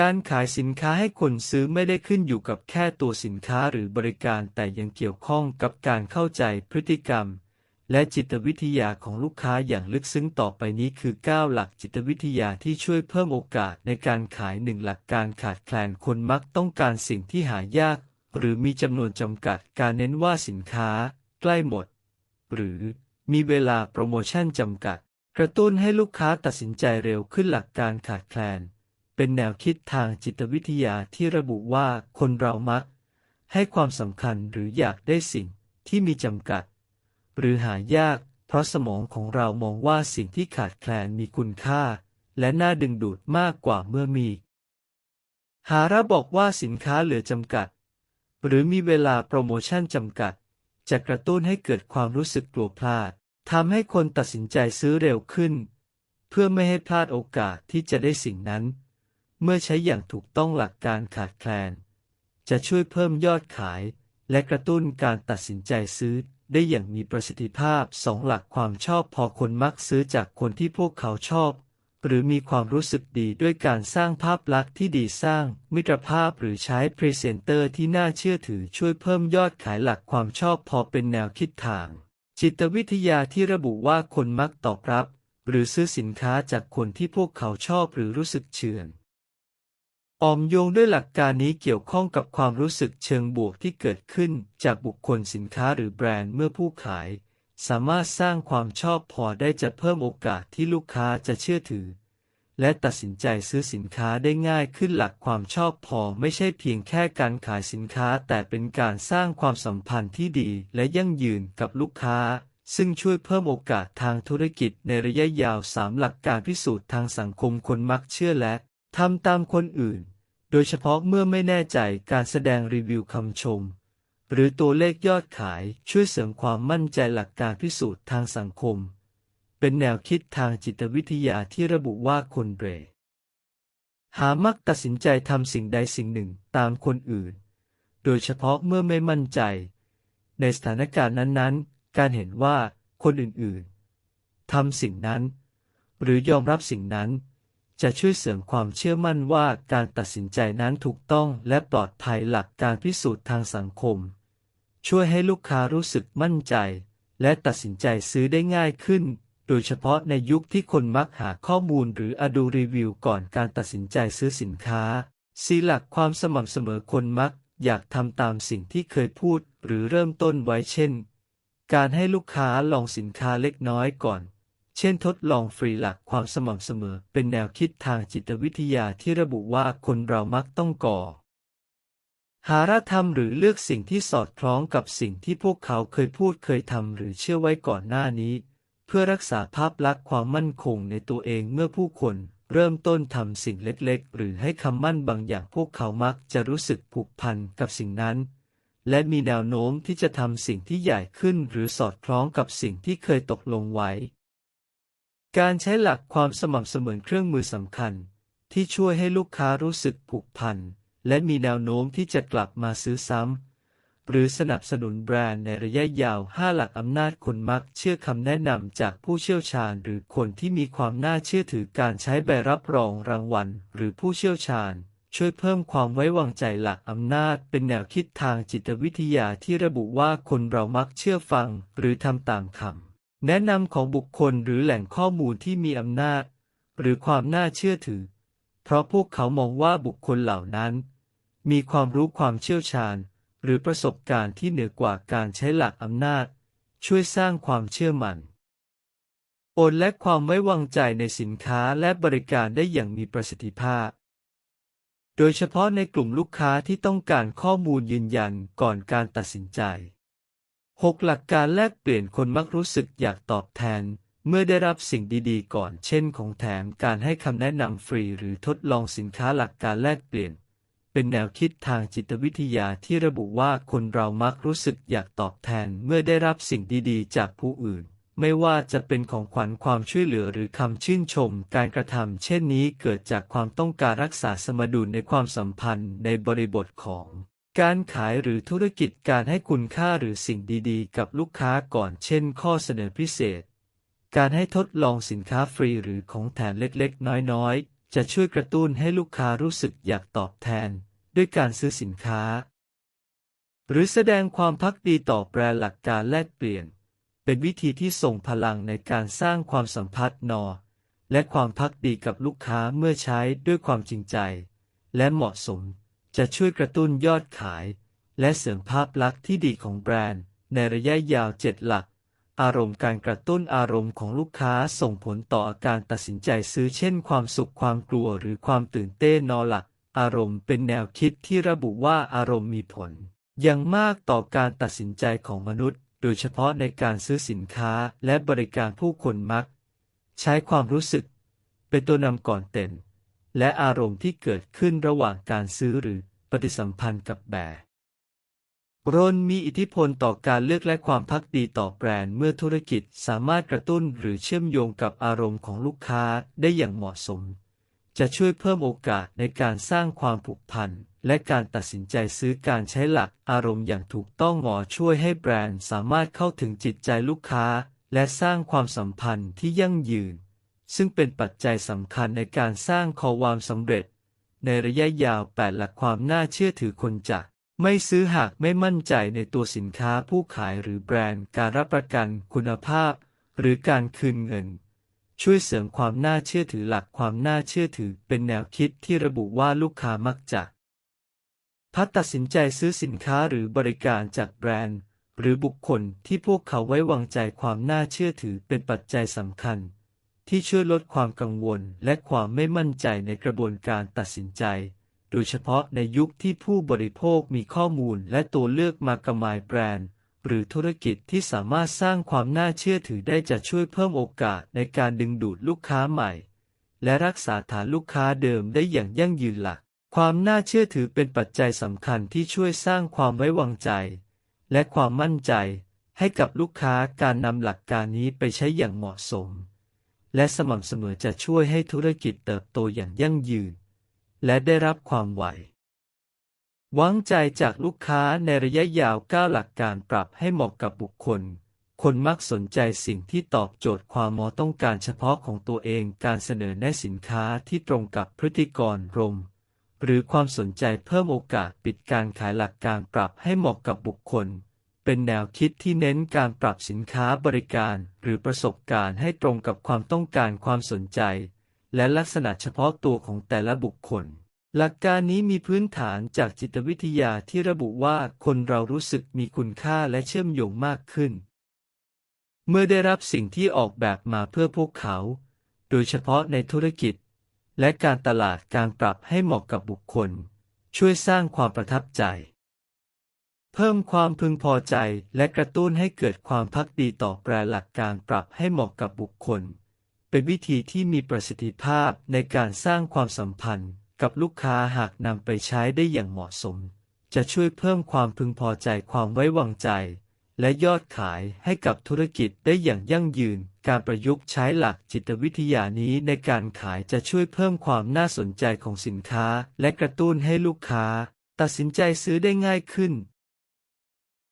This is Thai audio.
การขายสินค้าให้คนซื้อไม่ได้ขึ้นอยู่กับแค่ตัวสินค้าหรือบริการแต่ยังเกี่ยวข้องกับการเข้าใจพฤติกรรม และจิตวิทยาของลูกค้าอย่างลึกซึ้งต่อไปนี้คือ 9 หลักจิตวิทยาที่ช่วยเพิ่มโอกาสในการขายหนึ่งหลักการขาดแคลนคนมักต้องการสิ่งที่หายาก หรือมีจำนวนจำกัดการเน้นว่าสินค้า ใกล้หมด หรือมีเวลาโปรโมชั่นจำกัด กระตุ้นให้ลูกค้าตัดสินใจเร็วขึ้นหลักการขาดแคลน เป็นแนวคิดทางจิตวิทยาที่ระบุว่าคนเรามัก ให้ความสำคัญหรืออยากได้สิ่งที่มีจำกัด หรือหายาก เพราะสมองของเรามองว่าสิ่งที่ขาดแคลนมีคุณค่า และน่าดึงดูดมากกว่าเมื่อมี หาระบอกว่าสินค้าเหลือจำกัด หรือมีเวลาโปรโมชั่นจำกัด จะกระตุ้นให้เกิดความรู้สึกกลัวพลาดทำให้คนตัดสินใจซื้อเร็วขึ้น เพื่อไม่ให้พลาดโอกาสที่จะได้สิ่งนั้น เมื่อใช้อย่างถูกต้องหลักการขาดแคลน จะช่วยเพิ่มยอดขาย และกระตุ้นการตัดสินใจซื้อได้อย่างมีประสิทธิภาพสองหลักความชอบพอคนมักซื้อจากคนที่พวกเขาชอบ หรือมีความรู้สึกดีด้วยการสร้างภาพลักษณ์ที่ดีสร้าง มิตรภาพหรือใช้พรีเซนเตอร์ที่น่าเชื่อถือช่วยเพิ่มยอดขายหลักความชอบพอเป็นแนวคิดทาง จิตวิทยาที่ระบุว่าคนมักตอบรับ หรือซื้อสินค้าจากคนที่พวกเขาชอบหรือรู้สึกเชื่อง ออมโยงด้วยหลักการนี้เกี่ยวข้องกับความรู้สึกเชิงบวกที่เกิดขึ้นจากบุคคลสินค้าหรือแบรนด์เมื่อผู้ขาย สามารถสร้างความชอบพอได้จะเพิ่มโอกาสที่ลูกค้าจะเชื่อถือ และตัดสินใจซื้อสินค้าได้ง่ายขึ้นหลักความชอบพอไม่ใช่เพียงแค่การขายสินค้าแต่เป็นการสร้างความสัมพันธ์ที่ดีและยั่งยืนกับลูกค้า ซึ่งช่วยเพิ่มโอกาสทางธุรกิจในระยะยาวสามหลักการพิสูจน์ทางสังคมคนมักเชื่อและทำตามคนอื่น โดยเฉพาะเมื่อไม่แน่ใจการแสดงรีวิวคำชม หรือตัวเลขยอดขายช่วยเสริมความมั่นใจหลักการพิสูจน์ทางสังคม เป็นแนวคิดทางจิตวิทยาที่ระบุว่าคนเรหามักตัดสินใจทำสิ่งใดสิ่งหนึ่งตามคนอื่น โดยเฉพาะเมื่อไม่มั่นใจ ในสถานการณ์นั้นๆ การเห็นว่าคนอื่นๆทำสิ่งนั้น หรือยอมรับสิ่งนั้น จะช่วยเสริมความเชื่อมั่นว่าการตัดสินใจนั้นถูกต้องและปลอดภัยหลักการพิสูจน์ทางสังคม ช่วยให้ลูกค้ารู้สึกมั่นใจ และตัดสินใจซื้อได้ง่ายขึ้น โดยเฉพาะในยุคที่คนมักหาข้อมูลหรืออดูรีวิวก่อนการตัดสินใจซื้อสินค้าสีหลักความสม่ำเสมอคนมัก อยากทำตามสิ่งที่เคยพูดหรือเริ่มต้นไว้เช่น การให้ลูกค้าลองสินค้าเล็กน้อยก่อน เช่นทดลองฟรีหลักความสม่ำเสมอเป็นแนวคิดทางจิตวิทยาที่ระบุว่าคนเรามักต้องก่อ หารธรรมหรือเลือกสิ่งที่สอดคล้องกับสิ่งที่พวกเขาเคยพูดเคยทำหรือเชื่อไว้ก่อนหน้านี้ เพื่อรักษาภาพลักษณ์ความมั่นคงในตัวเองเมื่อผู้คนเริ่มต้นทำสิ่งเล็กๆ หรือให้คำมั่นบางอย่างพวกเขามักจะรู้สึกผูกพันกับสิ่งนั้น และมีแนวโน้มที่จะทำสิ่งที่ใหญ่ขึ้นหรือสอดคล้องกับสิ่งที่เคยตกลงไว้ การใช้หลักความสม่ำเสมอเครื่องมือสำคัญ ที่ช่วยให้ลูกค้ารู้สึกผูกพัน และมีแนวโน้มที่จะกลับมาซื้อซ้ำ หรือสนับสนุนแบรนด์ในระยะยาว 5 หลักอำนาจคนมักเชื่อคำแนะนำจากผู้เชี่ยวชาญ หรือคนที่มีความน่าเชื่อถือการใช้ใบรับรองรางวัล หรือผู้เชี่ยวชาญ ช่วยเพิ่มความไว้วางใจหลักอำนาจ เป็นแนวคิดทางจิตวิทยาที่ระบุว่าคนเรามักเชื่อฟัง หรือทำตามคำ แนะนำของบุคคลหรือแหล่งข้อมูลที่มีอำนาจ หรือความน่าเชื่อถือ เพราะพวกเขามองว่าบุคคลเหล่านั้น มีความรู้ความเชี่ยวชาญ หรือประสบการณ์ที่เหนือกว่าการใช้หลักอำนาจ ช่วยสร้างความเชื่อมัน่นโอนและความไว้วางใจในสินค้าและบริการได้อย่างมีประสิทธิภาพ โดยเฉพาะในกลุ่มลูกค้าที่ต้องการข้อมูลยืนยันก่อนการตัดสินใจ 6 หลักการแลกเปลี่ยนคนมักรู้สึกอยากตอบแทน เมื่อได้รับสิ่งดีๆ ก่อน เช่น ของแถมการให้คำแนะนำฟรีหรือทดลองสินค้าหลักการแลกเปลี่ยน เป็นแนวคิดทางจิตวิทยาที่ระบุว่าคนเรามักรู้สึกอยากตอบแทน เมื่อได้รับสิ่งดีๆ จากผู้อื่น ไม่ว่าจะเป็นของขวัญความช่วยเหลือหรือคำชื่นชม การกระทำเช่นนี้เกิดจากความต้องการรักษาสมดุลในความสัมพันธ์ในบริบทของ การขายหรือธุรกิจการให้คุณค่าหรือสิ่งดีๆ กับลูกค้าก่อนเช่น ข้อเสนอพิเศษ การให้ทดลองสินค้าฟรีหรือของแถมเล็กๆ น้อยๆ จะช่วยกระตุ้นให้ลูกค้ารู้สึกอยากตอบแทน ด้วยการซื้อสินค้า หรือแสดงความพักดีต่อแปรหลักการแลกเปลี่ยน เป็นวิธีที่ส่งพลังในการสร้างความสัมพันธ์นอ และความพักดีกับลูกค้าเมื่อใช้ด้วยความจริงใจ และเหมาะสม จะช่วยกระตุ้นยอดขาย และเสริมภาพลักษณ์ที่ดีของแบรนด์ ในระยะยาวเจ็ดหลัก อารมณ์การกระตุ้นอารมณ์ของลูกค้าส่งผลต่ออาการตัดสินใจซื้อเช่น ความสุขความกลัวหรือความตื่นเต้นนอหลัก อารมณ์เป็นแนวคิดที่ระบุว่าอารมณ์มีผลอย่างมากต่อการตัดสินใจของมนุษย์ โดยเฉพาะในการซื้อสินค้าและบริการผู้คนมัก ใช้ความรู้สึก เป็นตัวนำก่อนเต็น และอารมณ์ที่เกิดขึ้นระหว่างการซื้อหรือปฏิสัมพันธ์กับแบรนด์รนมีอิทธิพลต่อการเลือกและความพักดีต่อแบรนด์เมื่อธุรกิจสามารถกระตุ้นหรือเชื่อมโยงกับอารมณ์ของลูกค้าได้อย่างเหมาะสม จะช่วยเพิ่มโอกาสในการสร้างความผูกพันและการตัดสินใจซื้อการใช้หลักอารมณ์อย่างถูกต้องหมอช่วยให้แบรนด์สามารถเข้าถึงจิตใจลูกค้า และสร้างความสัมพันธ์ที่ยั่งยืน ซึ่งเป็นปัจจัยสำคัญในการสร้างความสำเร็จ ในระยะยาวแปดหลักความน่าเชื่อถือคนจะไม่ซื้อหากไม่มั่นใจในตัวสินค้าผู้ขายหรือแบรนด์การรับประกันคุณภาพ หรือการคืนเงิน ช่วยเสริมความน่าเชื่อถือหลักความน่าเชื่อถือเป็นแนวคิดที่ระบุว่าลูกค้ามักจะพัดตัดสินใจซื้อสินค้าหรือบริการจากแบรนด์ หรือบุคคลที่พวกเขาไว้วางใจความน่าเชื่อถือเป็นปัจจัยสำคัญ ที่ช่วยลดความกังวลและความไม่มั่นใจในกระบวนการตัดสินใจ โดยเฉพาะในยุคที่ผู้บริโภคมีข้อมูลและตัวเลือกมากมายแบรนด์ หรือธุรกิจที่สามารถสร้างความน่าเชื่อถือได้จะช่วยเพิ่มโอกาสในการดึงดูดลูกค้าใหม่ และรักษาฐานลูกค้าเดิมได้อย่างยั่งยืนหลัก ความน่าเชื่อถือเป็นปัจจัยสำคัญที่ช่วยสร้างความไว้วางใจ และความมั่นใจให้กับลูกค้าการนำหลักการนี้ไปใช้อย่างเหมาะสม และสม่ำเสมอจะช่วยให้ธุรกิจเติบโตอย่างยั่งยืน และได้รับความไหววางใจจากลูกค้าในระยะยาวก้าวหลักการปรับให้เหมาะกับบุคคล คนมักสนใจสิ่งที่ตอบโจทย์ความมอต้องการเฉพาะของตัวเองการเสนอแนะสินค้าที่ตรงกับพฤติกรรมหรือความสนใจเพิ่มโอกาสปิดการขายหลักการปรับให้เหมาะกับบุคคล เป็นแนวคิดที่เน้นการปรับสินค้าบริการหรือประสบการณ์ให้ตรงกับความต้องการความสนใจ และลักษณะเฉพาะตัวของแต่ละบุคคล หลักการนี้มีพื้นฐานจากจิตวิทยาที่ระบุว่าคนเรารู้สึกมีคุณค่าและเชื่อมโยงมากขึ้น เมื่อได้รับสิ่งที่ออกแบบมาเพื่อพวกเขา โดยเฉพาะในธุรกิจ และการตลาดการปรับให้เหมาะกับบุคคล ช่วยสร้างความประทับใจ เพิ่มความพึงพอใจและกระตุ้นให้เกิดความพักดีต่อแปรหลักการปรับให้เหมาะกับบุคคล เป็นวิธีที่มีประสิทธิภาพในการสร้างความสัมพันธ์กับลูกค้าหากนำไปใช้ได้อย่างเหมาะสม จะช่วยเพิ่มความพึงพอใจความไว้วางใจ และยอดขายให้กับธุรกิจได้อย่างยั่งยืน การประยุกต์ใช้หลักจิตวิทยานี้ในการขายจะช่วยเพิ่มความน่าสนใจของสินค้า และกระตุ้นให้ลูกค้า ตัดสินใจซื้อได้ง่ายขึ้น